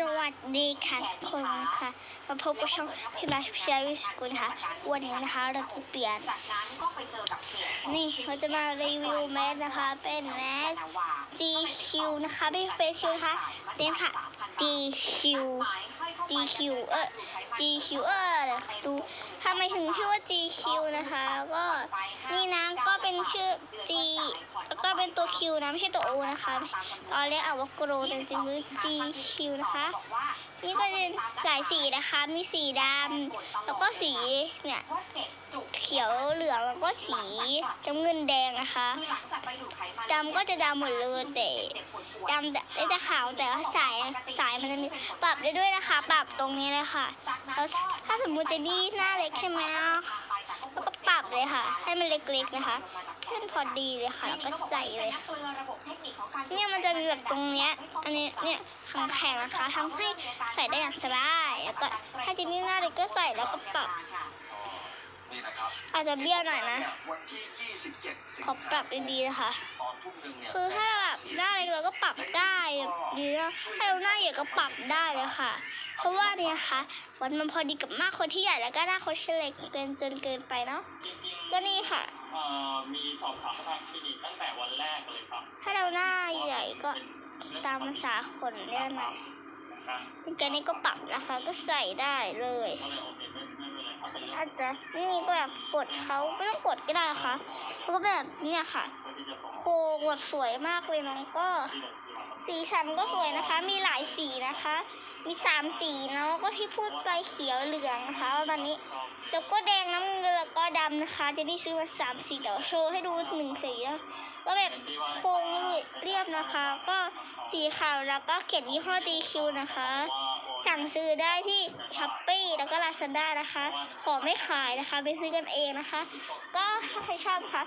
สวัสดีค่ะทุกคนค่ะมาพบกับช่องพิมาพิชาวิสกุลค่ะ วันนี้นะคะเราจะเปลี่ยน นี่เราจะมารีวิวแมสนะคะ เป็นแมส GQ นะคะไม่เฟซชิลนะคะเป็นค่ะ GQ GQ เออ GQ เออดูทำไมถึงชื่อว่า GQ นะคะ ก็นี่นะก็เป็นชื่อ G แล้วก็เป็น ตัวนะไม่ใช่ตัว O นะคะ ตอนแรกอ่านว่าโกรแต่จริงๆคือ GQ นะคะ นี่ก็จะหลายสีนะคะ มีสีดำแล้วก็สีเนี่ยเขียวเหลืองแล้วก็สีน้ำเงินแดงนะคะดำก็จะดำหมดเลยแต่ดำแต่จะขาวแต่ว่าสายสายมันจะมีปรับได้ด้วยนะคะ ปรับตรงนี้เลยค่ะแล้วถ้าสมมุติจะดีหน้าเล็กใช่ไหมแล้วก็ปรับเลยค่ะ ให้มันเล็กๆนะคะ ขึ้นพอดีเลยค่ะ แล้วก็ใส่เลย เนี่ยมันจะมีแบบตรงเนี้ย อันนี้เนี่ยขังแข็งนะคะทำให้ใส่ได้อย่างสบาย แล้วก็ถ้าจะนี่หน้าเล็กก็ใส่แล้วก็ปรับนี่นะครับอาจจะเบี้ยวหน่อยนะวันที่27สิงขอปรับดีๆนะคะตอนทุ่มหนึ่งเนี่ยคือถ้าแบบหน้าเล็กเราก็ปรับได้แบบดีแล้วถ้าเราหน้าใหญ่ก็ปรับได้เลยค่ะ เพราะว่าเนี่ยค่ะวันมันพอดีกับมากคนที่ใหญ่แล้วก็หน้าคนที่เล็กเกินจนเกินไปเนาะจริงก็นี่ค่ะๆ เอ่อมีสอบถามมาทางคลินิกตั้งแต่วันแรกเลยครับถ้าเราหน้าใหญ่ก็ตามภาษาคนได้ไหมการจริงๆนี่ก็ปรับนะคะก็ใส่ได้เลยก็เลยโอเคไม่ไม่เป็นไรครับเป็นเรื่องอาจจะนี่ก็แบบกดเขาไม่ต้องกดก็ได้ค่ะแล้วก็แบบเนี่ยค่ะเพื่อที่จะส่งโครงแบบสวยมากเลยน้องก็ สีสันก็สวยนะคะ มีหลายสีนะคะ มีสามสีเนาะก็ที่พูดไปเขียวเหลืองนะคะตอนนี้แล้วก็แดงน้ำเงินแล้วก็ดำนะคะ จะได้ซื้อมาสามสีเดี๋ยวโชว์ให้ดูหนึ่งสีนะก็แบบโครงเรียบนะคะ ก็สีขาวแล้วก็เขียนยี่ห้อ DQ นะคะ สั่งซื้อได้ที่ช้อปปี้แล้วก็ลาซาด้านะคะ ขอไม่ขายนะคะ ไปซื้อกันเองนะคะ ก็ถ้าใครชอบนะคะ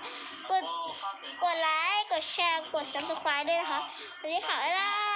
กดกดไลค์กดแชร์กด subscribe ด้วยนะคะสวัสดีค่ะบ๊ายบาย